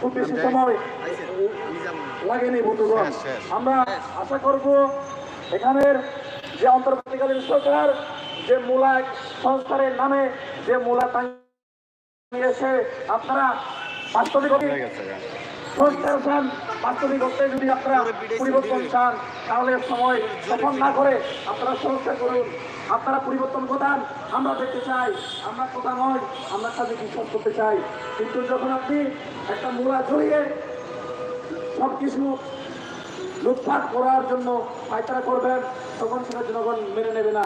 খুব বেশি সময়। লাগেনি বন্ধুগণ শেষ। আমরা আশা করব এখানের যে অন্তর্বর্তীকালীন সরকার যে মূলা সংস্কারের নামে যে মূলা টাঙিয়েছে আপনারা বাস্তবিক সংস্কার চান বাস্তবিক অর্থে যদি আপনারা পরিবর্তন চান তাহলে সময় তখন না করে আপনারা সংস্কার করুন আপনারা পরিবর্তন ঘটান, আমরা দেখতে চাই, আমরা কথা নয় আমরা কাজে বিশ্বাস করতে চাই। কিন্তু যখন আপনি একটা মূলা জড়িয়ে সব কিছু লুটপাট করার জন্য পায়তারা করবেন, তখন সেটা জনগণ মেনে নেবে না।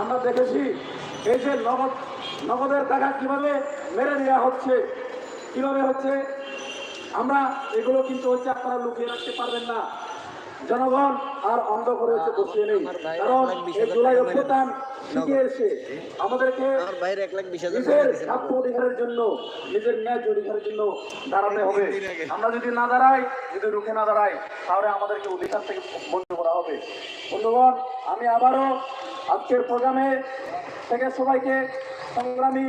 আমরা দেখেছি এই যে নগদ, নগদের টাকা কীভাবে মেরে নেওয়া হচ্ছে, কীভাবে হচ্ছে, আমরা এগুলো কিন্তু হচ্ছে আপনারা লুকিয়ে রাখতে পারবেন না। জনগণ আর অন্ধ করে হচ্ছে বসিয়ে নেই। কারণ এই জুলাই অভ্যুত্থান আমাদেরকে বিশ হাজার টাকা নিজের দিয়েছেন অধিকারের জন্য নিজের ন্যায্য অধিকারের জন্য দাঁড়াতে হবে। আমরা যদি না দাঁড়াই যদি রুখে না দাঁড়াই তাহলে আমাদেরকে অধিকার থেকে বন্ধ করা হবে। বন্ধুগণ আমি আবারও আজকের প্রোগ্রামে থেকে সবাইকে সংগ্রামী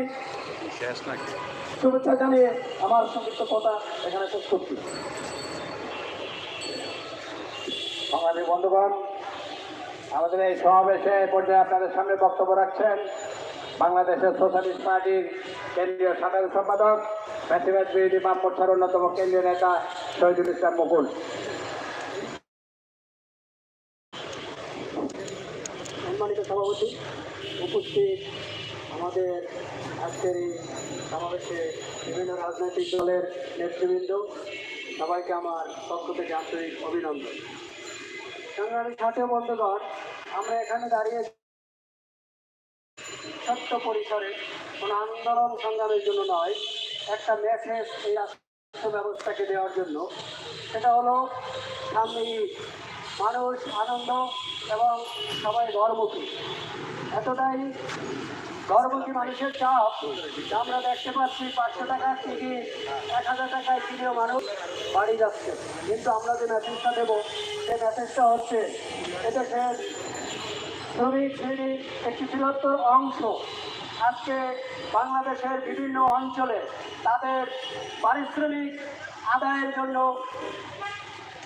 শুভেচ্ছা জানিয়ে আমার সংক্ষিপ্ত কথা এখানে শেষ করছি। বাঙালি বন্ধুগণ, আমাদের এই সমাবেশে পর্যায়ে আপনাদের সামনে বক্তব্য রাখছেন বাংলাদেশের সোশ্যালিস্ট পার্টির কেন্দ্রীয় সাধারণ সম্পাদক, ফ্যাসিবাদ বিরোধী বাম মোর্চার অন্যতম কেন্দ্রীয় নেতা শহীদুল ইসলাম মুকুল। সম্মানিত সভাপতি, উপস্থিত আমাদের আজকের এই সমাবেশে বিভিন্ন রাজনৈতিক দলের নেতৃবৃন্দ, সবাইকে আমার পক্ষ থেকে আন্তরিক অভিনন্দন। সংগ্রামী সাথে বন্ধুগণ, আমরা এখানে দাঁড়িয়ে ছোট্ট পরিসরে কোনো আন্দোলন সংগ্রামের জন্য নয়, একটা মেসেজ এই রাষ্ট্র ব্যবস্থাকে দেওয়ার জন্য। সেটা হলো, সামনে মানুষ, আনন্দ এবং সবাই ঘরমুখী এতটাই ঘরমুখী মানুষের চাপ আমরা দেখতে পাচ্ছি, পাঁচশো টাকার টিকিট এক হাজার টাকায় কিনেও মানুষ বাড়ি যাচ্ছে। কিন্তু আমরা যে মেসেজটা দেবো, সেই মেসেজটা হচ্ছে এদেশের শ্রমিক শ্রেণির একটি বৃহত্তর অংশ আজকে বাংলাদেশের বিভিন্ন অঞ্চলে তাদের পারিশ্রমিক আদায়ের জন্য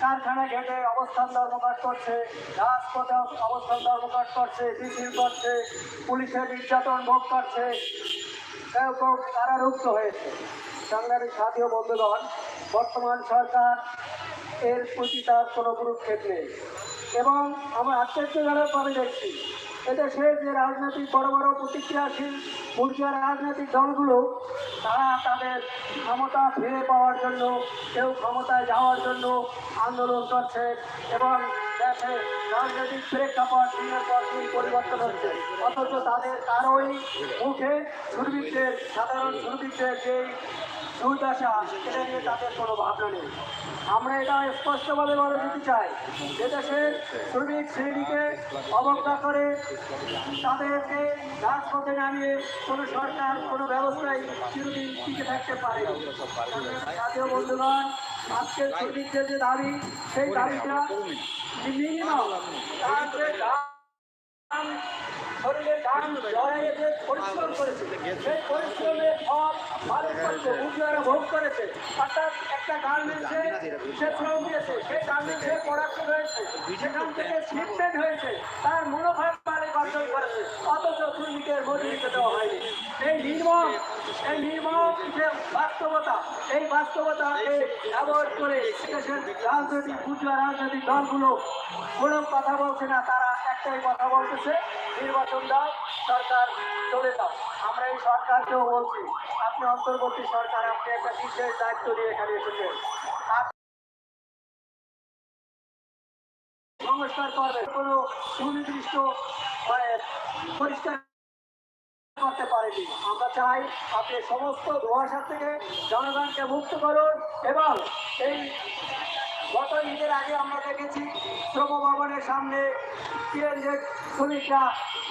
কারখানা ঘেটে অবস্থান ধর্মঘট করছে, রাজপথে অবস্থান ধর্মঘট করছে, মিছিল করছে, পুলিশের নির্যাতন ভোগ করছে কেউ কারারুদ্ধ হয়েছে। সাংবাদিক সাথীয় বন্ধুগণ, বর্তমান সরকার এর প্রতি তার কোনো গুরুক্ষেপ নেই। এবং আমরা আশ্চর্যজনক ভাবে দেখছি, এদেশের যে রাজনৈতিক বড় বড় প্রতিক্রিয়াশীল পর্যায়ে রাজনৈতিক দলগুলো তারা তাদের ক্ষমতা ফিরে পাওয়ার জন্য, কেউ ক্ষমতায় যাওয়ার জন্য আন্দোলন করছে এবং দেশে রাজনৈতিক প্রেক্ষাপট দিনের পর দিন পরিবর্তন হচ্ছে। অথচ তাদের কারোই মুখে দুর্বৃত্তের সাধারণ দুর্বৃত্তের যেই দুর্দশা এটা নিয়ে তাদের কোনো ভাবনা নেই। আমরা এটা স্পষ্টভাবে বলে দিতে চাই যে দেশের শ্রমিক শ্রেণীকে অবজ্ঞা করে তাদেরকে রাজপথে নামিয়ে কোনো সরকার, কোনো ব্যবস্থায় চিরদিন টিকে থাকতে পারে জাতীয় বন্ধুগণ, আজকের শ্রমিকদের যে দাবি, সেই দাবিটা মিনিমাম শরীরের দাম লড়াইয়ে পরিশ্রম করেছে, সেই পরিশ্রমের ফল মালিক পাচ্ছে ভোগ করেছে। অর্থাৎ একটা গার্মেন্টসে সে শ্রম দিয়েছে, সেই গার্মেন্টসে প্রোডাকশন হয়েছে, সেখান থেকে শিপমেন্ট হয়েছে, তার মুনাফার মালিক অর্জন করেছে, অথচ শ্রমিকের মজুরিতে দেওয়া হয়নি। এই নির্মম এই নির্মম যে বাস্তবতা, এই বাস্তবতাকে ব্যবহার করে দেশের রাজনৈতিক বুঝুয়া রাজনৈতিক দলগুলো কোনো কথা বলছে না, তারা একটাই কথা বলতেছে, নির্বাচন দাও সরকার চলে যাও। আমরা এই সরকারকেও বলছি, আপনি অন্তর্বর্তী সরকার, আপনি একটা বিশেষ দায়িত্ব নিয়ে এখানে এসেছেন। সংস্কার করবেন কোনো সুনির্দিষ্ট মানে পরিষ্কার করতে পারেনি। আমরা চাই আপনি সমস্ত ধোঁয়াশা থেকে জনগণকে মুক্ত করুন এবং এই গত ঈদের আগে আমরা দেখেছি শ্রম ভবনের সামনে শ্রমিকরা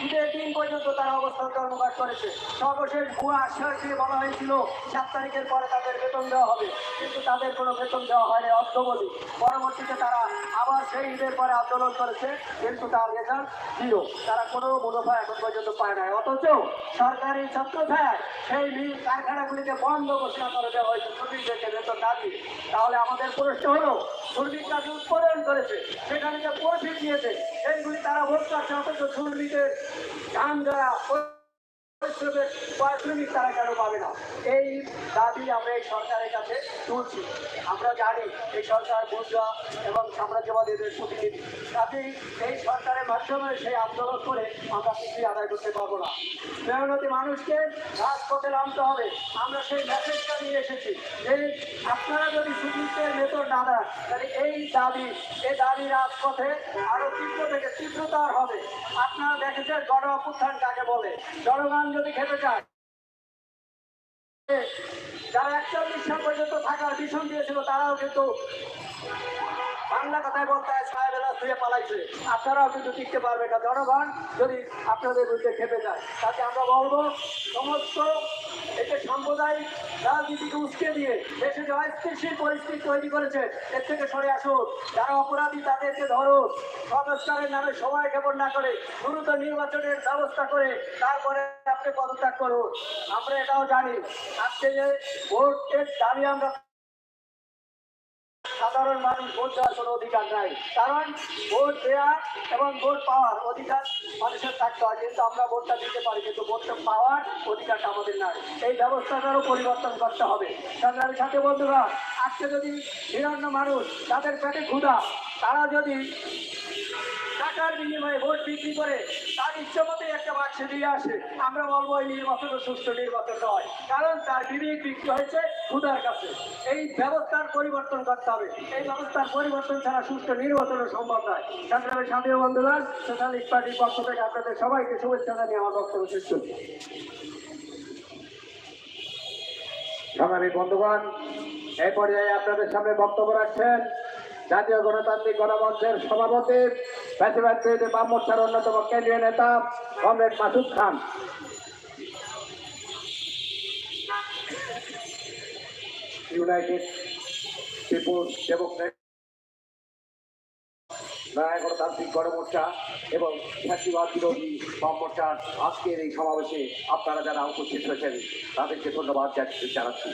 ঈদের দিন পর্যন্ত তারা অবস্থান কর্মকাট করেছে। সর্বশেষ ভুয়া আশ্বাস দিয়ে বলা হয়েছিল, সাত তারিখের পরে তাদের বেতন দেওয়া হবে। কিন্তু তাদের কোনো বেতন দেওয়া হয়নি অর্ধবলি পরবর্তীতে তারা আবার সেই ঈদের পরে আন্দোলন করেছে, কিন্তু তার রেজাল্ট জিরো। তারা কোনো মুনাফা এখন পর্যন্ত পায় নাই। অথচ সরকারি ছত্রছায় সেই মিল কারখানাগুলিকে বন্ধ ঘোষণা করে দেওয়া হয়েছে। শ্রমিকদেরকে বেতন দিয়ে। তাহলে আমাদের প্রশ্ন হলো যে উৎপাদন করেছে। সেখানে যে প্রফিট দিয়েছে সেইগুলি তারা ভোট করছে, অথচ শ্রমিকের ধান পরিশ্রমের পারিশ্রমিক তারা কেন পাবে না? এই দাবি আমরা এই সরকারের কাছে তুলছি। আমরা জানি এই সরকার মুদ্রা এবং সাম্রাজ্যবাদীদের প্রতিনিধি। কাজেই এই সরকারের মাধ্যমে সেই আন্দোলন করে আমরা কিছুই আদায় করতে পারব না। মেহনতি মানুষকে রাজপথে নামতে হবে। আমরা সেই মেসেজটা নিয়ে এসেছি যে আপনারা যদি সুচিত্রের ভেতর না দেন তাহলে এই দাবি এই দাবি রাজপথে আরও তীব্র থেকে তীব্রতার হবে। আপনারা দেখেছেন গণ অভ্যুত্থান কাকে বলে? জনগণ যদি খেতে চায় যারা একচল্লিশ সাল পর্যন্ত থাকার ভীষণ দিয়েছিল, তারাও কিন্তু বাংলা কথায় বলতে সাহেবেরা ধুয়ে পালাইছে। আপনারাও কিন্তু টিকতে পারবে না। জনগণ যদি আপনাদের বিরুদ্ধে খেপে যায় তাতে আমরা বলব, সমস্ত এতে সাম্প্রদায়িক রাজনীতিকে উস্কে দিয়ে দেশে যে অস্থিতিশীল পরিস্থিতি তৈরি করেছে, এর থেকে সরে আসুন। যারা অপরাধী, তাদেরকে ধরুন সংস্কারের নামে সময় ক্ষেপণ না করে, দ্রুত নির্বাচনের ব্যবস্থা করে, তারপরে আপনি পদত্যাগ করুন আমরা এটাও জানি। আজকে যে ভোটের দাবি আমরা সাধারণ মানুষ ভোট দেওয়ার কোনো অধিকার নাই। কারণ ভোট দেওয়া এবং ভোট পাওয়ার অধিকার মানুষের থাকতে হয়। কিন্তু আমরা ভোটটা দিতে পারি, কিন্তু ভোটটা পাওয়ার অধিকারটা আমাদের নাই। এই ব্যবস্থাটারও পরিবর্তন করতে হবে। সরকারের সাথে বন্ধুরা, আজকে যদি নিরন্ন মানুষ তাদের পেটে ক্ষুধা, তারা যদি টাকার বিনিময়ে ভোট বিক্রি করে, তার ইচ্ছে মতোই একটা বাক্সে দিয়ে আসে, আমরা বলব এই নির্বাচন সুষ্ঠু নির্বাচন নয়। কারণ তার বিবেক বিক্রি হয়েছে খুদার কাছে। এই ব্যবস্থার পরিবর্তন করতে হবে। এই ব্যবস্থার পরিবর্তন ছাড়া সুষ্ঠু নির্বাচনের সম্ভব নয়। সংগ্রামের সাথীয় বন্ধুরা, সোশ্যালিস্ট পার্টির পক্ষ থেকে আপনাদের সবাইকে শুভেচ্ছা জানিয়ে আমার বক্তব্য শেষ করছি। সংগ্রামী বন্ধুগণ, এই পর্যায়ে আপনাদের সামনে বক্তব্য রাখছেন জাতীয় গণতান্ত্রিক গণমঞ্চের সভাপতি প্যাসিবাদ বিরোধী বাম মোর্চার অন্যতম কেন্দ্রীয় নেতা কমরেড মাসুদ খান। ইউনাইটেড নয়া গণমোর্চা এবং জাতীয়বাদ বিরোধী বাম আজকের এই সমাবেশে আপনারা যারা উপস্থিত হয়েছেন তাদেরকে ধন্যবাদ জানাচ্ছি-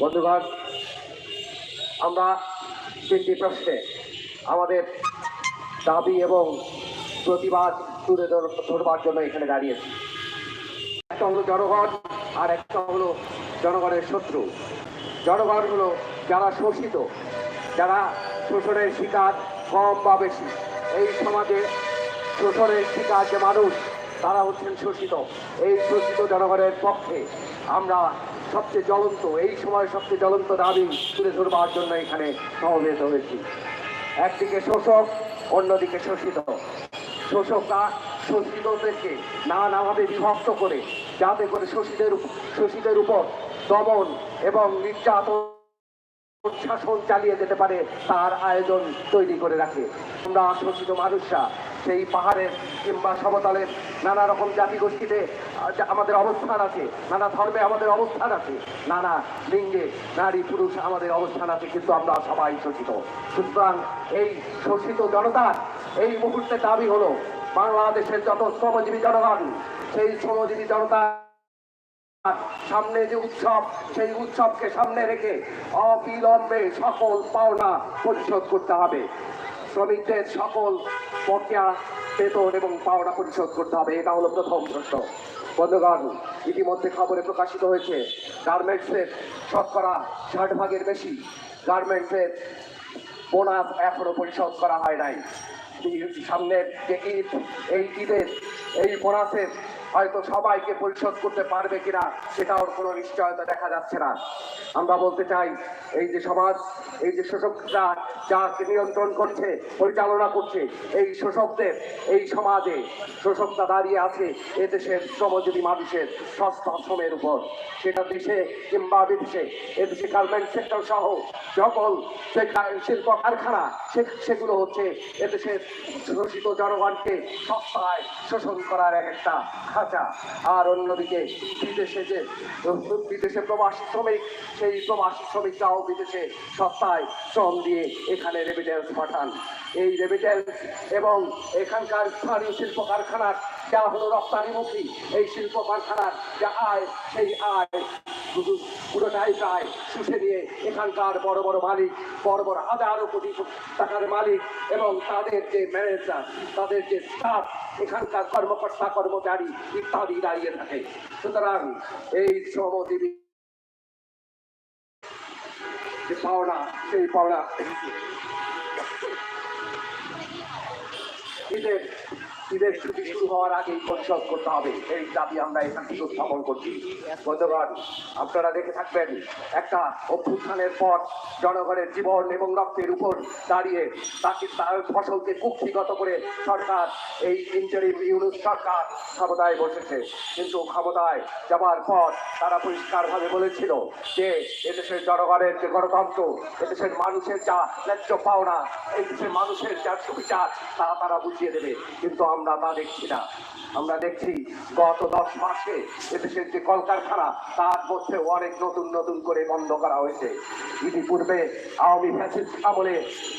বন্ধুগণ, আমরা তিনটি প্রশ্নে আমাদের দাবি এবং প্রতিবাদ তুলে ধর- ধরবার জন্য এখানে দাঁড়িয়েছি। একটা হলো জনগণ আর একটা হলো জনগণের শত্রু। জনগণ হলো যারা শোষিত, যারা শোষণের শিকার কম বা বেশি, এই সমাজে শোষণের শিকার যে মানুষ, তারা হচ্ছেন শোষিত। এই শোষিত জনগণের পক্ষে আমরা সবচেয়ে জ্বলন্ত, এই সময় সবচেয়ে জ্বলন্ত দাবি তুলে ধরবার জন্য এখানে সমবেত হয়েছি। একদিকে শোষক, অন্যদিকে শোষিত। শোষকরা শোষিতদেরকে নানাভাবে বিভক্ত করে, যাতে করে শোষিতের শোষিতের উপর দমন এবং নির্যাতন শাসন চালিয়ে যেতে পারে, তার আয়োজন তৈরি করে রাখে। আমরা শোষিত মানুষরা সেই পাহাড়ের কিংবা সমতলের নানা রকম জাতিগোষ্ঠীতে আমাদের অবস্থান আছে, নানা ধর্মে আমাদের অবস্থান আছে, নানা লিঙ্গে নারী পুরুষ আমাদের অবস্থান আছে, কিন্তু আমরা সবাই শোষিত। সুতরাং এই শোষিত জনতার এই মুহূর্তে দাবি হলো, বাংলাদেশের যত শ্রমজীবী জনগণ, সেই শ্রমজীবী জনতা সামনে যে উৎসব, সেই উৎসবকে সামনে রেখে অবিলম্বে সকল পাওনা পরিশোধ করতে হবে। শ্রমিকদের সকল বকেয়া বেতন এবং পাওনা পরিশোধ করতে হবে, এটা হলো প্রথম প্রশ্ন। বন্ধুগণ, ইতিমধ্যে খবরে প্রকাশিত হয়েছে, গার্মেন্টসের শতকরা ষাট ভাগের বেশি গার্মেন্টসের বোনাস এখনও পরিশোধ করা হয় নাই। সামনের যে ঈদ, এই ঈদের, এই বোনাসের হয়তো সবাইকে পরিশোধ করতে পারবে কিনা সেটাও কোনো নিশ্চয়তা দেখা যাচ্ছে না। আমরা বলতে চাই, এই যে সমাজ, এই যে শোষকরা যাকে নিয়ন্ত্রণ করছে, পরিচালনা করছে, এই শোষকদের, এই সমাজে শোষকরা দাঁড়িয়ে আছে এদেশের শ্রমজীবী মানুষের সস্তা শ্রমের উপর। সেটা দেশে কিংবা বিদেশে এদেশে গার্মেন্ট সেক্টর সহ সকল যে শিল্প কারখানা, সে- সেগুলো হচ্ছে এদেশের শোষিত জনগণকে সস্তায় শোষণ করার একটা খাঁচা আর অন্যদিকে বিদেশে যে, বিদেশে প্রবাসী শ্রমিক, সেই প্রবাসী শ্রমিকরাও বিদেশে সপ্তাহে শ্রম দিয়ে এখানে রেমিটেন্স পাঠান। এই রেমিটেন্স এবং এখানকার স্থানীয় শিল্প কারখানার যা হলো রপ্তানিমুখী, এই শিল্প কারখানার যা আয়, সেই আয় পুরোটাই প্রায় শুষে নিয়ে এখানকার বড় বড় মালিক, বড় বড় হাজারো কোটি টাকার মালিক এবং তাদের যে ম্যানেজার তাদের যে স্টাফ এখানকার কর্মকর্তা, কর্মচারী ইত্যাদি দাঁড়িয়ে থাকে। সুতরাং এই শ্রমজীবী যে পাওনা, সেই পাওনা ঈদের ঈদের ছুটি শুরু হওয়ার আগেই পরিশোধ করতে হবে। এই দাবি আমরা এখান উত্থাপন করছি। বন্ধুগণ, আপনারা দেখে থাকবেন, একটা অভ্যুত্থানের পর জনগণের জীবন এবং রক্তের উপর দাঁড়িয়ে তাকে তার ফসলকে কুক্ষিগত করে সরকার, এই ইন্টারিম ইউনুস সরকার ক্ষমতায় বসেছে। কিন্তু ক্ষমতায় যাবার পর তারা পরিষ্কারভাবে বলেছিল যে, এদেশের জনগণের যে গণতন্ত্র, এদেশের মানুষের যা ন্যায্য পাওনা, এদেশের মানুষের যা সুবিচার, তা তারা বুঝিয়ে দেবে। কিন্তু আমরা তা দেখছি না। আমরা দেখছি গত দশ মাসে এদেশের যে কলকারখানা, তার মধ্যে অনেক নতুন নতুন করে বন্ধ করা হয়েছে। ইতিপূর্বে আওয়ামী ফ্যাসিস্ট আমলে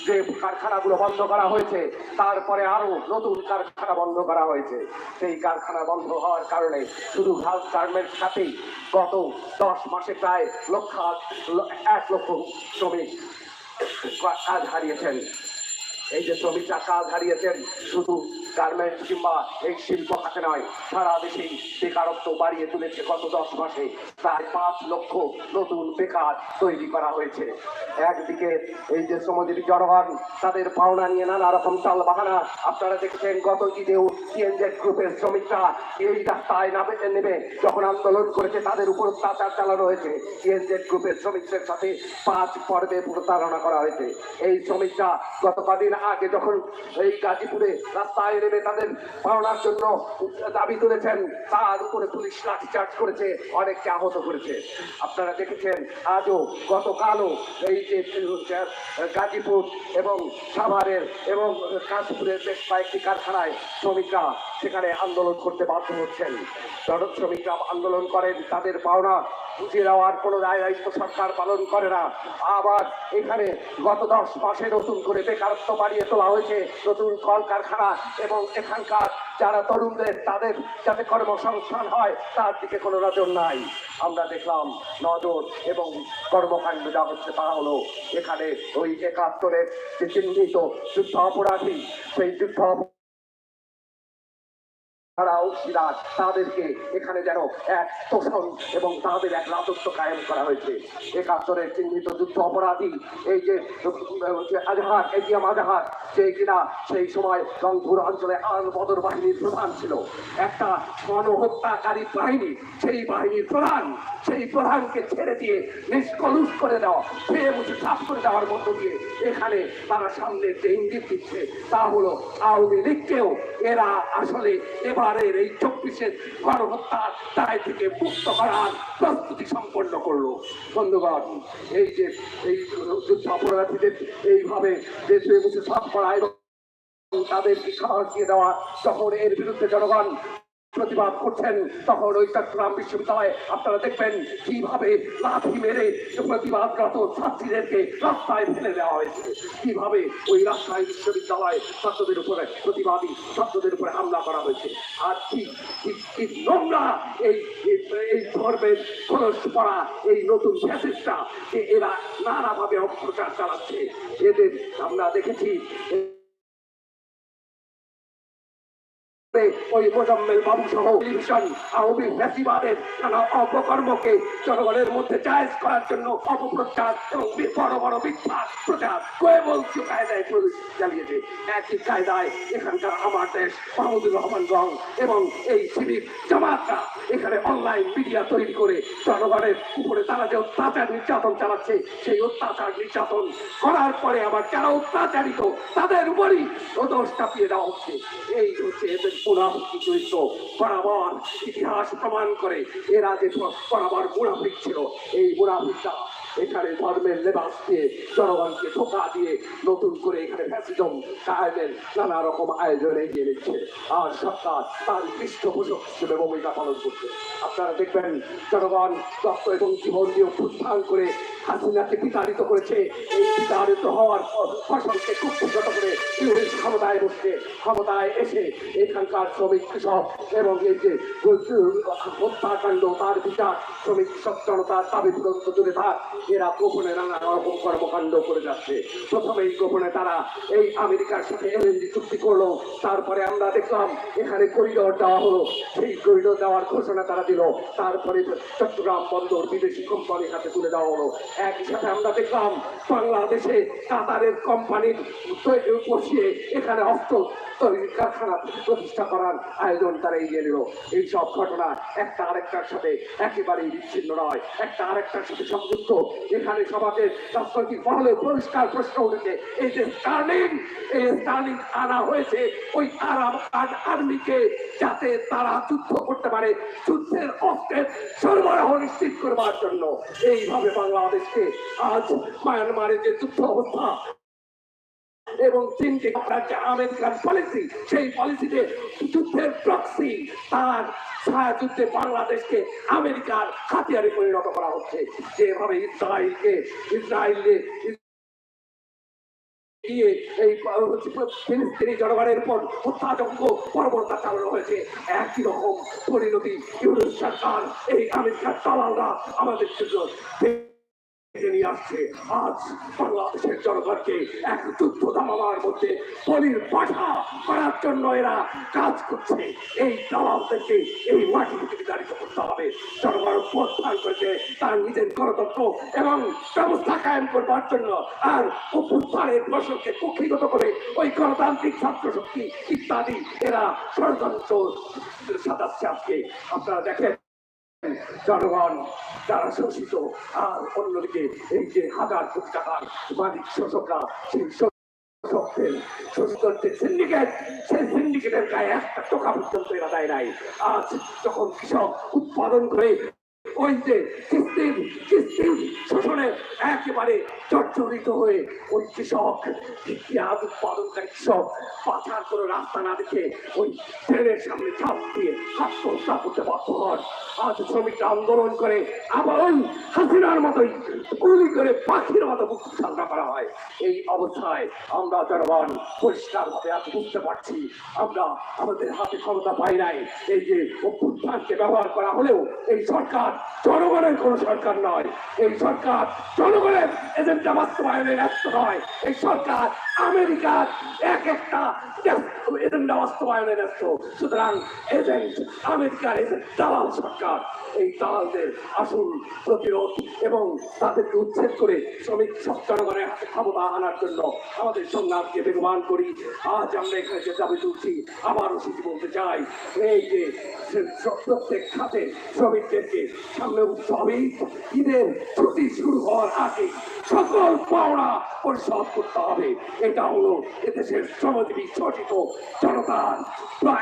যে কারখানাগুলো বন্ধ করা হয়েছে, তারপরে আরও নতুন কারখানা বন্ধ করা হয়েছে। সেই কারখানা বন্ধ হওয়ার কারণে শুধু ঘাস গার্মেন্টস খাতেই গত দশ মাসে প্রায় লক্ষ এক লক্ষ শ্রমিক কাজ হারিয়েছেন। এই যে শ্রমিকরা কাজ হারিয়েছেন, শুধু গার্মেন্টস কিংবা এই শিল্প খাতে নয়। সারা দেশেই বেকারত্ব বাড়িয়ে তুলেছে গত দশ মাসে। প্রায় পাঁচ লক্ষ নতুন বেকার তৈরি করা হয়েছে। একদিকে এই যে শ্রমজীবী জনগণ, তাদের পাওনা নিয়ে নানা রকম চাল বাহানা আপনারা দেখেছেন গত ঈদেও সিএনজেড গ্রুপের শ্রমিকরা এই রাস্তায় নামে নেবে যখন আন্দোলন করেছে, তাদের উপর অত্যাচার চালানো হয়েছে। সিএনজেড গ্রুপের শ্রমিকদের সাথে পাঁচ পর্বে প্রতারণা করা হয়েছে। এই শ্রমিকরা গত কদিন আগে যখন এই গাজীপুরে রাস্তায় নেমে তাদের পাওনার জন্য দাবি তুলেছেন। তার উপরে পুলিশ লাঠিচার্জ করেছে, অনেককে আহত করেছে। আপনারা দেখেছেন, আজও গতকালও এই যে গাজীপুর এবং সাভারের এবং কাশপুরের বেশ কয়েকটি কারখানায় শ্রমিকরা সেখানে আন্দোলন করতে বাধ্য হচ্ছেন। শ্রমিকরা আন্দোলন করেন, তাদের পাওনা বুঝিয়ে দেওয়ার কোনো রায় দায়িত্ব সরকার পালন করে না। আবার এখানে গত দশ মাসে নতুন করে বেকারত্ব বাড়িয়ে তোলা হয়েছে। নতুন কলকারখানা এবং এখানকার যারা তরুণদের, তাদের যাতে কর্মসংস্থান হয়, তার দিকে কোনো নজর নাই। আমরা দেখলাম নজর এবং কর্মকাণ্ড যা হচ্ছে তা হলো এখানে ওই একাত্তরের যে চিহ্নিত যুদ্ধ অপরাধী সেই যুদ্ধ অপ- তারা অংশীদার তাদেরকে এখানে যেন এক তোষণ এবং তাদের এক রাজত্ব কায়েম করা হয়েছে। একাত্তরের চিহ্নিত যুদ্ধ অপরাধী, এই যে আজহার এজিয়াম আজহার যে কিনা সেই সময় রংপুর অঞ্চলে আল বদর বাহিনীর প্রধান ছিল। একটা গণহত্যাকারী বাহিনী, সেই বাহিনীর প্রধান, সেই প্রধানকে ছেড়ে দিয়ে নিষ্কলুষ করে দেওয়া ফেয়ে মুছে সাফ করে দেওয়ার মধ্য দিয়ে এখানে তারা সামনে যে ইঙ্গিত দিচ্ছে, তা হলো আওয়ামী লীগকেও এরা আসলে এবারের এই চব্বিশের গণহত্যার দায় থেকে মুক্ত করার প্রস্তুতি সম্পন্ন করল। বন্ধুগণ, এই যে এই যুদ্ধ অপরাধীদের এইভাবে দেশে বসে সব করা এবং তাদেরকে সাহস দিয়ে দেওয়া, তখন এর বিরুদ্ধে জনগণ প্রতিবাদ করছেন, তখন ওই চট্টগ্রাম বিশ্ববিদ্যালয়ে আপনারা দেখবেন কীভাবে লাঠি মেরে প্রতিবাদরত ছাত্রীদেরকে রাস্তায় ফেলে দেওয়া হয়েছে। কীভাবে ওই রাস্তায় বিশ্ববিদ্যালয়ে ছাত্রদের উপরে প্রতিবাদী ছাত্রদের উপরে হামলা করা হয়েছে। আর কি নোংরা এই, এই- এই ধর্মের খরচ পড়া এই নতুন ফ্যাসিস্টরা এরা নানাভাবে অপপ্রচার চালাচ্ছে। এদের আমরা দেখেছি ওই মোজাম্মেল বাবু সহ টেলিভিশন আওয়ামী ফ্যাসিবাদের নানা অপকর্মকে জনগণের মধ্যে জায়েজ করার জন্য অপপ্রচার এবং বড় বড় মিথ্যা প্রচার কেবল কায়দায় চালিয়েছে একই কায়দায় এখানকার আমার দেশ মাহমুদুর রহমান গং এবং এই সিভিক জামাতরা এখানে অনলাইন মিডিয়া তৈরি করে জনগণের উপরে তারা যে অত্যাচার নির্যাতন চালাচ্ছে সেই অত্যাচার নির্যাতন করার পরে আবার যারা অত্যাচারিত তাদের উপরই দোষ চাপিয়ে দেওয়া হচ্ছে এই হচ্ছে এদের মুনাফিকি চরিত্র বরাবর ইতিহাস প্রমাণ করে এরা যে বরাবর মুনাফিক ছিল। এই মুনাফিকটা এখানে ধর্মের লেবাস দিয়ে জনগণকে ধোকা দিয়ে নতুন করে এখানে ফ্যাসিজম কায়েমের নানা রকম আয়োজন এগিয়ে নিচ্ছে। আর সরকার তার পৃষ্ঠপোষক হিসেবে ভূমিকা পালন করছে। আপনারা দেখবেন জনগণ রক্ত এবং জীবন দিয়ে উত্থান করে হাসিনাকে বিতাড়িত করেছে। এই বিতাড়িত হওয়ার ফসলকে কুক্ষিগত করে ক্ষমতায় বসছে ক্ষমতায় এসে এখানকার শ্রমিক কৃষক এবং এই যে হত্যাকাণ্ড, তার বিচার, শ্রমিক সচেতনতার দাবি তুরন্ত দূরে থাক এরা গোপনে নানা রকম কর্মকাণ্ড করে যাচ্ছে। প্রথমেই গোপনে তারা এই আমেরিকার সাথে এলএনজি চুক্তি করল, তারপরে আমরা দেখলাম এখানে করিডোর দেওয়া হলো। সেই করিডোর দেওয়ার ঘোষণা তারা দিল। তারপরে চট্টগ্রাম বন্দর বিদেশি কোম্পানির হাতে তুলে দেওয়া হলো। একই সাথে আমরা দেখলাম বাংলাদেশে কাতারের কোম্পানির বসিয়ে এখানে অস্ত্র তৈরির কারখানা প্রতিষ্ঠা করার আয়োজন তারা এগিয়ে নিল। এই সব ঘটনা একটা আরেকটার সাথে একেবারেই বিচ্ছিন্ন নয়। একটা আরেকটার সাথে সংযুক্ত। এখানে সমাজের রাজনৈতিক মহলে পরিষ্কার প্রশ্ন উঠেছে, এই যে স্টার্লিং এই স্টার্লিং আনা হয়েছে, ওই আরাম আর্মিকে যাতে তারা যুদ্ধ করতে পারে, যুদ্ধের অস্ত্রের সরবরাহ নিশ্চিত করবার জন্য। এইভাবে বাংলাদেশকে আজ মায়ানমারের যে যুদ্ধ অবস্থা এবং চীনকে আপনার যে আমেরিকান পলিসি সেই পলিসিতে যুদ্ধের প্রক্সি তার ছায়া যুদ্ধে বাংলাদেশকে আমেরিকার হাতিয়ারে পরিণত করা হচ্ছে। যেভাবে ইসরায়েলকে ইসরায়েলে দিয়ে এই ফিলিস্তিনি জনগণের উপর হত্যাযজ্ঞ পরবর্তী চালানো হয়েছে। একই রকম পরিণতি ইউরোপ সরকার, এই আমেরিকার দালালরা আমাদের জন্য নিয়ে আসছে। আজ বাংলাদেশের জনগণকে এক যুদ্ধ দামাবার মধ্যে বলির পাঠা করার জন্য এরা কাজ করছে। এই দালালদেরকে এই মাটি বিতাড়িত করতে হবে। জনগণ করেছে, তার নিজের গণতন্ত্র এবং ব্যবস্থা কায়েম করবার জন্য আর অভ্যুত্থানের ফসলকে কক্ষিগত করে ওই গণতান্ত্রিক ছাত্র শক্তি ইত্যাদি এরা ষড়যন্ত্র সাজাচ্ছে আজকে। আপনারা দেখেন জনগণ, যারা শোষিত, আর অন্যদিকে এই যে হাজার কোটি টাকার মালিক শোষকরা, সেই শোষকদের শোষিতর সেই সিন্ডিকেটের গায়ে একটা টোকা পর্যন্ত এরা দেয় নাই। আজ যখন কৃষক উৎপাদন করে ওই যে কিস্তির কিস্তির শোষণে একেবারে জর্জরিত হয়ে ওই কৃষক পেঁয়াজ উৎপাদনকারী কৃষক পাচার করে রাস্তা না দেখে ওই ট্রেনের সামনে চাপ দিয়ে আত্মহত্যা করতে বাধ্য হন। আজ শ্রমিকরা আন্দোলন করে আবার হাসিনার মতোই গুলি করে পাখির মতো মুক্তি সামনা করা হয়। এই অবস্থায় আমরা জনগণ পরিষ্কারভাবে আজ বুঝতে পারছি, আমরা আমাদের হাতে ক্ষমতা পাই নাই। এই যে অভ্যুত্থানকে ব্যবহার করা হলেও এই সরকার জনগণের কোন সরকার নয়। এই সরকার জনগণের এজেন্ডা বাস্তবায়নের ব্যস্ত নয় এই সরকার আমেরিকার এক একটা এজেন্ডা বাস্তবায়নের ব্যস্ত। সুতরাং এজেন্ট আমেরিকার এজেন্ট দালাল সরকার, এই দালালদের আসল প্রতিরোধ এবং তাদেরকে উচ্ছেদ করে শ্রমিক জনগণের ক্ষমতা আনার জন্য আমাদের সংগ্রামকে বেগবান করি। আজ আমরা এখানে যে দাবি তুলছি, আবারও সেটি বলতে চাই, এই যে প্রত্যেক খাতে শ্রমিকদেরকে সামনে উৎসবে ঈদের ছুটি শুরু হওয়ার আগে সকল পাওনা পরিশোধ করতে হবে। এটা হলো এদেশের শ্রমজীবী শোষিত জনতার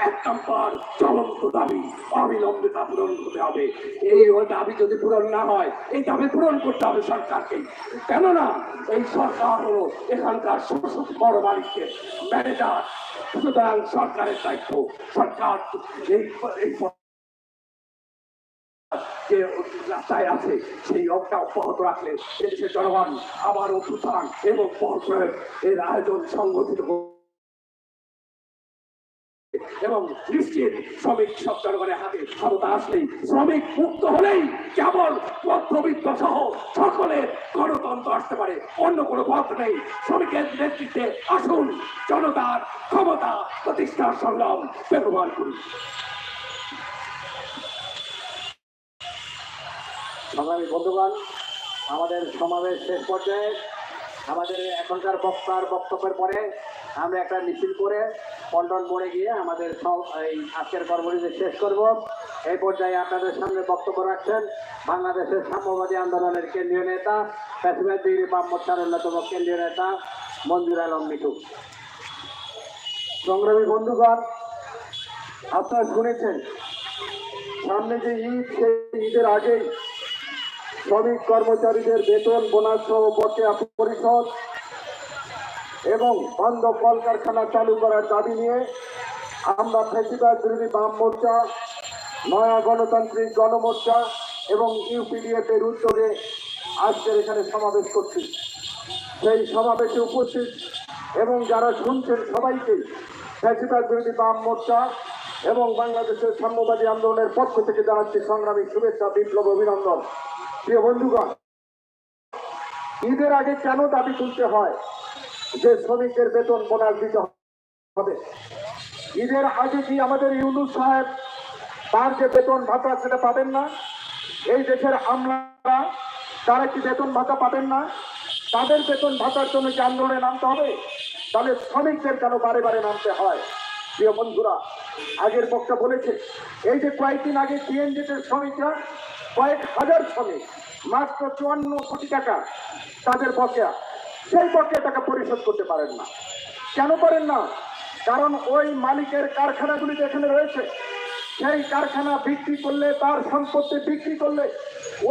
এক নাম্বার জ্বলন্ত দাবি অবিলম্বে তা পূরণ করতে হবে। এই দাবি যদি পূরণ না হয়, এই দাবি পূরণ করতে হবে সরকারকে। কেননা, এই সরকার হলো এখানকার শোষক বড় মালিকের ম্যানেজার সুতরাং সরকারের দায়িত্ব সরকার। এই যে রাস্তায় আছে, সেই অবটা অব্যাহত রাখলে এদেশের জনগণ আবার অভ্যুত্থান এবং বল এর আয়োজন সংগঠিত এবং নিশ্চিত শ্রমিক সব জনগণের হাতে ক্ষমতা আসলেই, শ্রমিক মুক্ত হলেই কেবল মধ্যবিত্ত সহ সকলের গণতন্ত্র আসতে পারে। অন্য কোনো পথ নেই। শ্রমিকের নেতৃত্বে আসুন, জনতার ক্ষমতা প্রতিষ্ঠার সংগ্রাম বেগবান করুন। সংগ্রামী বন্ধুগণ, আমাদের সমাবেশ শেষ পর্যায়ে আমাদের এখনকার বক্তার বক্তব্যের পরে আমরা একটা মিছিল করে পল্টন মোড়ে গিয়ে আমাদের এই আজকের কর্মসূচি শেষ করব। এই পর্যায়ে আপনাদের সামনে বক্তব্য রাখছেন বাংলাদেশের সাম্যবাদী আন্দোলনের কেন্দ্রীয় নেতা প্যাসিফিক ডিগ্রি বাম মোর্চার অন্যতম কেন্দ্রীয় নেতা, মঞ্জুর আলম মিঠু। সংগ্রামী বন্ধুগণ, আপনারা শুনেছেন, সামনে যে ঈদ, সেই ঈদের আগেই শ্রমিক কর্মচারীদের বেতন, বোনাস সহ বকেয়া পরিশোধ এবং বন্ধ কলকারখানা চালু করার দাবি নিয়ে আমরা ফেসিবাদ বিরোধী বাম মোর্চা, নয়া গণতান্ত্রিক গণমোর্চা এবং ইউপিডিএফ এর উদ্যোগে আজকের এখানে সমাবেশ করছি। সেই সমাবেশে উপস্থিত এবং যারা শুনছেন সবাইকে ফ্যাসিবাদ বিরোধী বাম মোর্চা এবং বাংলাদেশের সাম্যবাদী আন্দোলনের পক্ষ থেকে জানাচ্ছি সংগ্রামী শুভেচ্ছা, বিপ্লব, অভিনন্দন। প্রিয় বন্ধুগণ, ঈদের আগে কেন দাবি তুলতে হয় যে শ্রমিকের বেতন বোনাস দিতে হবে? ঈদের আগে কি আমাদের ইউনুস সাহেব তার যে বেতন ভাতা সেটা পাবেন না? এই দেশের আমলারা, তারা কি বেতন ভাতা পাবেন না? তাদের বেতন ভাতার জন্য কি আন্দোলনে নামতে হবে? তাহলে শ্রমিকদের কেন বারে বারে নামতে হয়? প্রিয় বন্ধুরা, আগের পক্ষে বলেছে, এই যে কয়েকদিন আগে সিএনজিতে শ্রমিকরা কয়েক হাজার শ্রমিক মাত্র চুয়ান্ন কোটি টাকা তাদের বকেয়া। সেই বকেয়া টাকা পরিশোধ করতে পারেন না। কেন পারেন না? কারণ ওই মালিকের কারখানাগুলি যেখানে রয়েছে, সেই কারখানা বিক্রি করলে, তার সম্পত্তি বিক্রি করলে,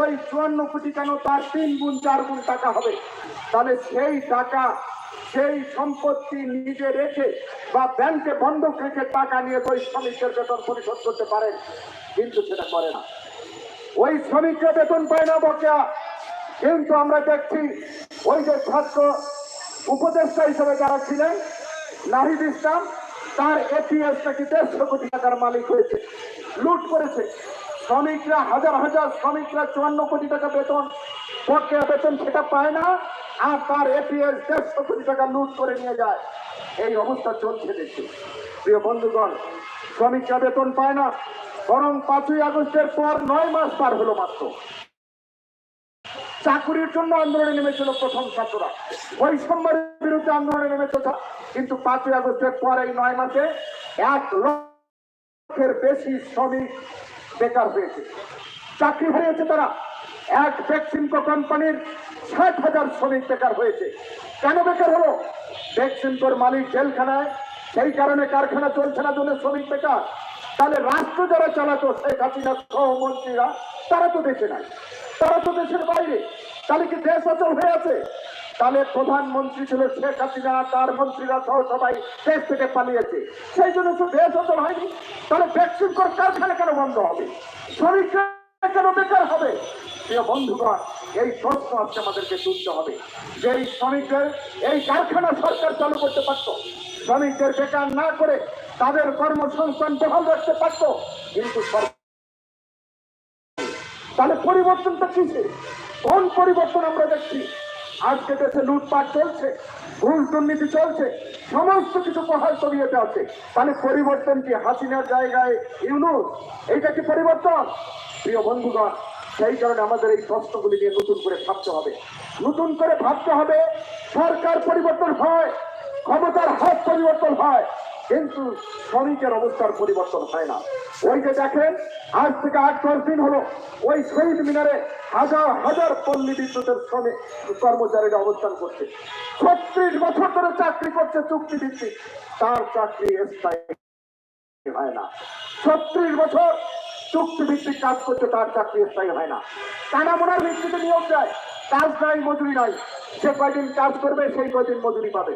ওই চুয়ান্ন কোটি কেন তার তিন গুণ, চার গুণ টাকা হবে? তাহলে সেই টাকা, সেই সম্পত্তি নিজে রেখে বা ব্যাংকে বন্ধক রেখে টাকা নিয়ে ওই শ্রমিকের বেতন পরিশোধ করতে পারেন, কিন্তু সেটা করে না। ওই শ্রমিকরা বেতন পায় না বকেয়া। কিন্তু আমরা দেখছি ওই যে ছাত্র উপদেষ্টা হিসেবে যারা ছিলেন, নাহিদ ইসলাম, তার এপিএস নাকি দেড়শো কোটি টাকার মালিক হয়েছে, লুট করেছে। শ্রমিকরা, হাজার হাজার শ্রমিকরা চুয়ান্ন কোটি টাকা বেতন, বকেয়া বেতন সেটা পায় না, আর তার এপিএস দেড়শো কোটি টাকা লুট করে নিয়ে যায়। এই অবস্থা চলছে দেখছি। প্রিয় বন্ধুগণ, শ্রমিকরা বেতন পায় না। বরং পাঁচই আগস্টের পর নয় মাস পার হলো মাত্র। চাকুরির জন্য আন্দোলনে নেমেছিল প্রথম ছাত্ররা। বৈষম্যের বিরুদ্ধে আন্দোলনে নেমেছিল কিন্তু পাঁচই আগস্টের পর এই নয় মাসে এক লক্ষের বেশি শ্রমিক বেকার হয়েছে। চাকরি হারিয়েছে তারা। এক ভ্যাকসিনকো কোম্পানির ষাট হাজার শ্রমিক বেকার হয়েছে। কেন বেকার হলো? ভ্যাকসিনকোর মালিক জেলখানায়। সেই কারণে কারখানা চলছে না জন্য শ্রমিক বেকার। তাহলে রাষ্ট্র যারা চালাতো, শেখ হাসিনা সহ মন্ত্রীরা তারা তো দেশে নাই। তারা তো দেশের বাইরে। তাহলে কি দেশ অচল হয়ে আছে? তাহলে প্রধানমন্ত্রী ছিল শেখ হাসিনা, তার মন্ত্রীরা সহ সবাই দেশ থেকে পালিয়েছে। সেই জন্য তো দেশ অচল হয়নি। তাহলে ভ্যাকসিন কর কারখানা কেন বন্ধ হবে? শ্রমিকরা কেন বেকার হবে? বন্ধুগণ, এই প্রশ্ন আজকে আমাদেরকে তুলতে হবে। যে এই শ্রমিকদের এই কারখানা সরকার চালু করতে পারত, শ্রমিকদের বেকার না করে তাদের কর্মসংস্থান বহাল রাখতে পারত, কিন্তু তাহলে পরিবর্তনটা কিসে? কোন পরিবর্তন আমরা দেখছি? আজকে দেশে লুটপাট চলছে, ভুল দুর্নীতি চলছে, সমস্ত কিছু প্রহার তবিয়েতে আছে তাহলে পরিবর্তন কি হাসিনার জায়গায় ইউনুস? এইটা কি পরিবর্তন? প্রিয় বন্ধুগণ, সেই কারণে আমাদের এই প্রশ্নগুলি নিয়ে নতুন করে ভাবতে হবে। নতুন করে ভাবতে হবে, সরকার পরিবর্তন হয়, ক্ষমতার হাত পরিবর্তন হয়। কিন্তু শ্রমিকের অবস্থার পরিবর্তন হয় না। ওই যে দেখেন, আজ থেকে আট দশ দিন হলো, ওই শহীদ মিনারে হাজার হাজার পল্লী বিদ্যুতের শ্রমিক কর্মচারীরা অবস্থান করছে। ছত্রিশ বছর ধরে চাকরি করছে চুক্তি ভিত্তিক তার চাকরি স্থায়ী হয় না। ছত্রিশ বছর চুক্তি ভিত্তিক কাজ করছে, তার চাকরি স্থায়ী হয় না। কানামোনার ভিত্তিতে নিয়োগ দেয়। কাজ নাই, মজুরি নাই। সে কয়দিন কাজ করবে, সেই কয়দিন মজুরি পাবে।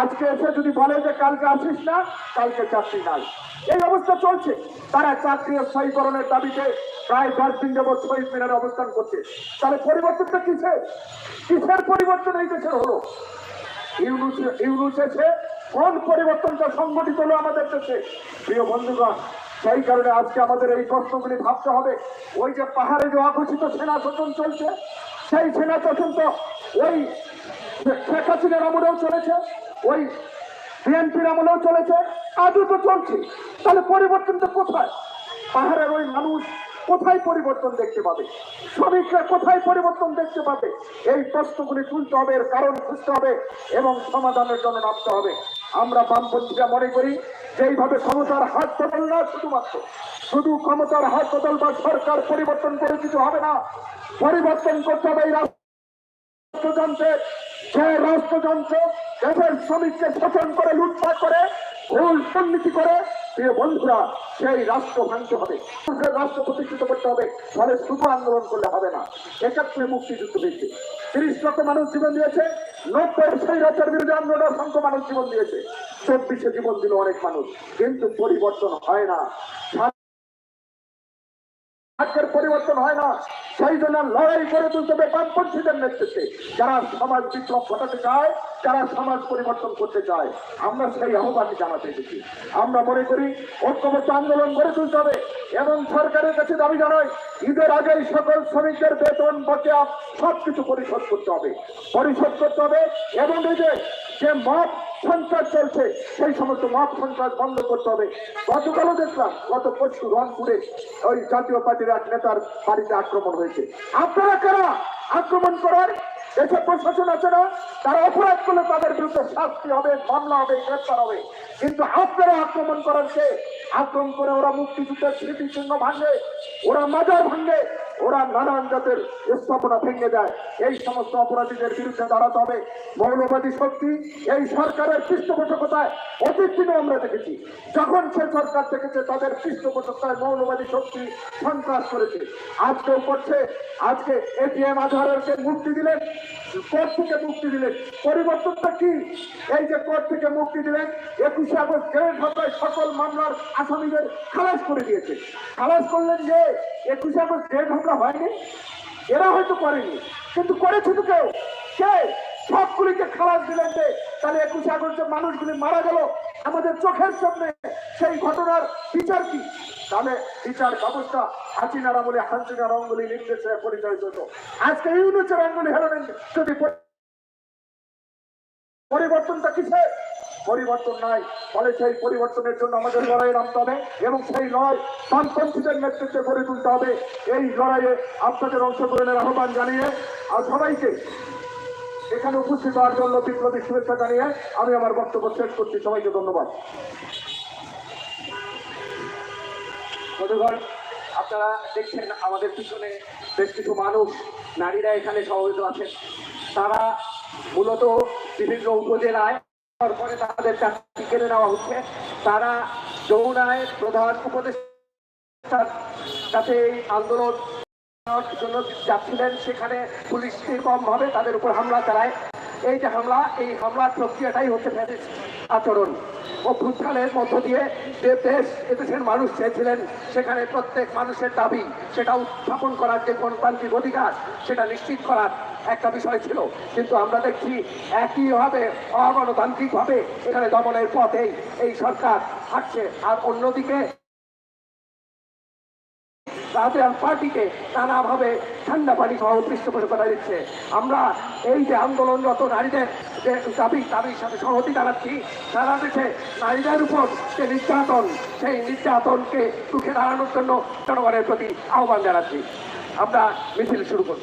আজকে এসে যদি বলে যে কালকে আসিস না, কালকে চাকরি নাই। এই অবস্থা চলছে। তারা চাকরি স্থায়ীকরণের দাবিতে প্রায় দশ দিন যাবৎ শহীদ মিনারে অবস্থান করছে। তাহলে পরিবর্তনটা কিসের? কিসের পরিবর্তন এই দেশের হলো? ইউনুস ইউনুস এসে কোন পরিবর্তনটা সংগঠিত হলো আমাদের দেশে? প্রিয় বন্ধুগণ, সেই কারণে আজকে আমাদের এই প্রশ্নগুলি ভাবতে হবে। ওই যে পাহাড়ে যে অঘোষিত সেনা শোষণ চলছে সেই সেনা শাসন তো ওই শেখ হাসিনার আমলেও চলেছে, ওই বিএনপির আমলেও চলেছে, আজও তো চলছে। তাহলে পরিবর্তনটা কোথায়? পাহাড়ের ওই মানুষ কোথায় পরিবর্তন দেখতে পাবে? শ্রমিকরা কোথায় পরিবর্তন দেখতে পাবে? এই প্রশ্নগুলি তুলতে হবে, এর কারণ খুঁজতে হবে এবং সমাধানের জন্য নামতে হবে। আমরা বামপন্থীরা মনে করি যেইভাবে ক্ষমতার হাত বদল না শুধুমাত্র, শুধু ক্ষমতার হাত বদল বা সরকার পরিবর্তন করে কিছু হবে না, পরিবর্তন করতে হবে রাষ্ট্রযন্ত্রের। যে রাষ্ট্রযন্ত্র দেশের শ্রমিককে শোষণ করে, লুটপাট করে ভুল করে, প্রিয় বন্ধুরা, সেই রাষ্ট্র ভাঙতে হবে। রাষ্ট্র প্রতিষ্ঠিত করতে হবে, ফলে শুধু আন্দোলন করলে হবে না। একাত্তরে মুক্তিযুদ্ধ হয়েছে। তিরিশ লক্ষ মানুষ জীবন দিয়েছে, নব্বই বিরুদ্ধে আন্দোলন অসংখ্য মানুষ জীবন দিয়েছে। চব্বিশে জীবন দিল অনেক মানুষ, কিন্তু পরিবর্তন হয় না। ভাগ্যের পরিবর্তন হয় না। সেই জন্য লড়াই করে তুলতে হবে বামপন্থীদের নেতৃত্বে। যারা সমাজ বিপ্লব ঘটাতে চায়, যারা সমাজ পরিবর্তন করতে চায়, আমরা সেই আহ্বান জানাতে এসেছি। আমরা মনে করি, ঐক্যবদ্ধ আন্দোলন গড়ে তুলতে হবে এবং সরকারের কাছে দাবি জানাই, ঈদের আগেই সকল শ্রমিকদের বেতন, বকেয়া সবকিছু পরিশোধ করতে হবে। পরিশোধ করতে হবে এবং এই যে যে মত সন্ত্রাস চলছে, সেই সমস্ত মত সন্ত্রাস বন্ধ করতে হবে। গতকালও দেখলাম, গত পরশু রংপুরে ওই জাতীয় পার্টির এক নেতার বাড়িতে আক্রমণ হয়েছে। আপনারা কারা আক্রমণ করার? দেশে প্রশাসন আছে না? তারা অপরাধ করলে তাদের বিরুদ্ধে শাস্তি হবে, মামলা হবে, গ্রেপ্তার হবে। কিন্তু আপনারা আক্রমণ করার সে আক্রমণ করে ওরা মুক্তিযুদ্ধের স্মৃতিচিহ্ন ভাঙে, ওরা মাজার ভাঙে ওরা নানান জাতের স্থাপনা ভেঙে দেয় এই সমস্ত অপরাধীদের বিরুদ্ধে দাঁড়াতে হবে। মৌলবাদী শক্তি এই সরকারের পৃষ্ঠপোষকতায় অতীত দিনে আমরা দেখেছি। যখন সে সরকার দেখেছে, তাদের পৃষ্ঠপোষকতায় মৌলবাদী শক্তি সন্ত্রাস করেছে। আজকেও করছে। আজকে এটিএম আজহারকে মুক্তি দিলেন। কোর্ট থেকে মুক্তি দিলেন। পরিবর্তনটা কি? এই যে কোর্ট থেকে মুক্তি দিলেন, একুশে আগস্ট গ্রেড হত্যায় সকল মামলার আসামিদের খালাস করে দিয়েছে। খালাস করলেন যে একুশে আগস্ট গ্রেড হামলা হয়নি, এরা হয়তো করেনি। কিন্তু করেছে তো কেউ। কে? সবগুলিকে খালাস দিলেন যে, তাহলে একুশে আগস্টে মানুষগুলি মারা গেল, আমাদের চোখের সামনে সেই ঘটনার বিচার কি? তাহলে বিচার ব্যবস্থা হাসিনার আমলে, হাসিনার অঙ্গুলি নির্দেশে পরিচালিত হতো। আজকে ইউনুসের অঙ্গুলি হেরোলেন যদি পরিবর্তনটা কিসে পরিবর্তন নাই। ফলে সেই পরিবর্তনের জন্য আমাদের লড়াই নামতে হবে এবং সেই লড়াই বামপন্থীদের নেতৃত্বে গড়ে তুলতে হবে। এই লড়াইয়ে আপনাদের অংশগ্রহণের আহ্বান জানিয়ে আর সবাইকে এখানে উপস্থিত হওয়ার জন্য বিপ্লবী শুভেচ্ছা জানিয়ে আমি আমার বক্তব্য শেষ করছি। সবাইকে ধন্যবাদ। আপনারা দেখছেন আমাদের পিছনে বেশ কিছু মানুষ, নারীরা এখানে সমবেত আছেন। তারা মূলত বিভিন্ন উপজেলায় তারপরে তাদের চাকরি কেড়ে নেওয়া হচ্ছে। তারা যমুনায় প্রধান উপদেষ্টার কাছে এই আন্দোলন জন্য যাচ্ছিলেন। সেখানে পুলিশ কম ভাবে তাদের উপর হামলা চালায়। এই যে হামলা, এই হামলার প্রক্রিয়াটাই হচ্ছে ফ্যাসিস্ট আচরণ। অভ্যুত্থানের মধ্য দিয়ে যে দেশ এদেশের মানুষ চেয়েছিলেন, সেখানে প্রত্যেক মানুষের দাবি, সেটা উত্থাপন করার যে গণতান্ত্রিক অধিকার, সেটা নিশ্চিত করার একটা বিষয় ছিল, কিন্তু আমরা দেখছি একইভাবে অগণতান্ত্রিকভাবে এখানে দমনের পথেই এই সরকার হাঁটছে। আর অন্যদিকে পার্টিকে নানাভাবে ঠান্ডা পানি পৃষ্ঠপোষকতা দিচ্ছে। আমরা এই যে আন্দোলনরত নারীদের যে দাবি, দাবির সাথে সংহতি জানাচ্ছি, সারা দেশে নারীদের উপর যে নির্যাতন, সেই নির্যাতনকে রুখে দাঁড়ানোর জন্য জনগণের প্রতি আহ্বান জানাচ্ছি। আমরা মিছিল শুরু করব।